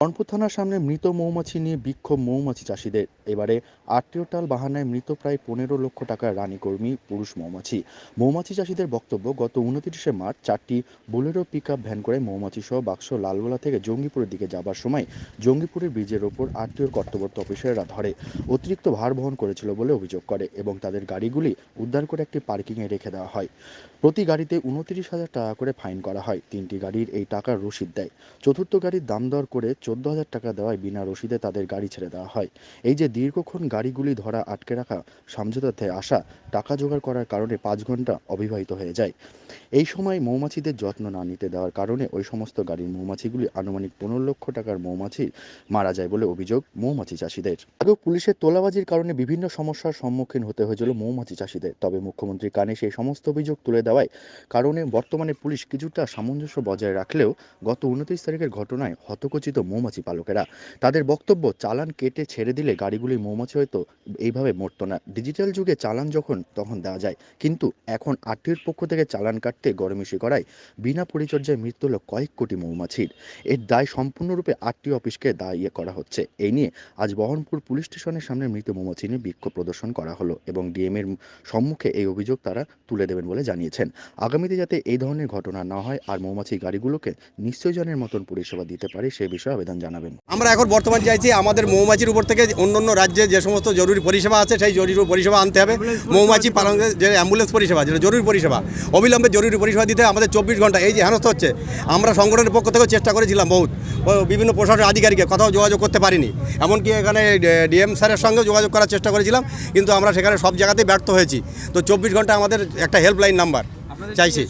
রংপুর থানার সামনে মৃত মৌমাছি নিয়ে বিক্ষোভ মৌমাছি চাষিদের। এবারে আটটিও বাহানায় মৃত প্রায় পনেরো লক্ষ টাকার রানীকর্মী পুরুষ মৌমাছি। মৌমাছি চাষিদের বক্তব্য, গত উনত্রিশে মার্চ চারটি বোলেরো পিক ভ্যান করে মৌমাছি সহ বাক্স লালগোলা থেকে জঙ্গিপুরের দিকে যাবার সময় জঙ্গিপুরের ব্রিজের ওপর আটটিওর কর্তব্যরত অফিসাররা ধরে। অতিরিক্ত ভার বহন করেছিল বলে অভিযোগ করে এবং তাদের গাড়িগুলি উদ্ধার করে একটি পার্কিংয়ে রেখে দেওয়া হয়। প্রতি গাড়িতে উনত্রিশ হাজার টাকা করে ফাইন করা হয়। তিনটি গাড়ির এই টাকার রসিদ দেয়। চতুর্থ গাড়ির দাম দর করে চোদ্দ হাজার টাকা দেওয়ায় বিনা রসিদে তাদের গাড়ি ছেড়ে দেওয়া হয়। এই যে দীর্ঘক্ষণ গাড়িগুলি ধরা, আটকে রাখা সমঝোতাতে আসা, টাকা জোগাড় করার কারণে পাঁচ ঘণ্টা অবিবাহিত হয়ে যায়। এই সময় মৌমাছিদের যত্ন না নিতে দেওয়ার কারণে ওই সমস্ত গাড়ির মৌমাছিগুলি আনুমানিক পনেরো লক্ষ টাকার মৌমাছি মারা যায় বলে অভিযোগ মৌমাছি চাষিদের। আগেও পুলিশের তোলাবাজির কারণে বিভিন্ন সমস্যার সম্মুখীন হতে হয়েছিল মৌমাছি চাষিদের। তবে মুখ্যমন্ত্রীর কানে সেই সমস্ত অভিযোগ তুলে দেওয়ায় কারণে বর্তমানে পুলিশ কিছুটা সামঞ্জস্য বজায় রাখলেও গত উনত্রিশ তারিখের ঘটনায় হতকচিত মৌমাছি পালকেরা। তাদের বক্তব্য, চালান কেটে ছেড়ে দিলে গাড়িগুলি মৌমাছি হয়তো এইভাবে মরতো না। ডিজিটাল যুগে চালান যখন, তখন দেওয়া যায়। কিন্তু এখন আরটিওর পক্ষ থেকে চালান কাটতে গরমিশি করায় বিনা পরিচর্যায় মৃত্যু হলো কয়েক কোটি মৌমাছির। এর দায় সম্পূর্ণরূপে আরটিও অফিসকে দায়ী করা হচ্ছে। এই নিয়ে আজ বহরমপুর পুলিশ স্টেশনের সামনে মৃত মৌমাছি নিয়ে বিক্ষোভ প্রদর্শন করা হলো এবং ডিএম এর সম্মুখে এই অভিযোগ তারা তুলে দেবেন বলে জানিয়েছেন। আগামীতে যাতে এই ধরনের ঘটনা না হয় আর মৌমাছি গাড়িগুলোকে নিশ্চয়জনের মতন পরিষেবা দিতে পারে সে বিষয়ে আবেদন জানাবেন। আমরা এখন বর্তমান চাইছি আমাদের মৌমাছির উপর থেকে অন্য অন্য রাজ্যে যে সমস্ত জরুরি পরিষেবা আছে সেই জরুরি পরিষেবা আনতে হবে। মৌমাছি পালন যে অ্যাম্বুলেন্স পরিষেবা যেটা জরুরি পরিষেবা অবিলম্বে জরুরি পরিষেবা দিতে আমাদের চব্বিশ ঘণ্টা এই যে হেনস্থ হচ্ছে আমরা সংগঠনের পক্ষ থেকেও চেষ্টা করেছিলাম বহুত। ও বিভিন্ন প্রশাসন আধিকারিকের কথাও যোগাযোগ করতে পারিনি। এমনকি এখানে ডিএম স্যারের সঙ্গেও যোগাযোগ করার চেষ্টা করেছিলাম কিন্তু আমরা সেখানে সব জায়গাতেই ব্যর্থ হয়েছি। তো চব্বিশ ঘণ্টা আমাদের একটা হেল্পলাইন নাম্বার চাইছি।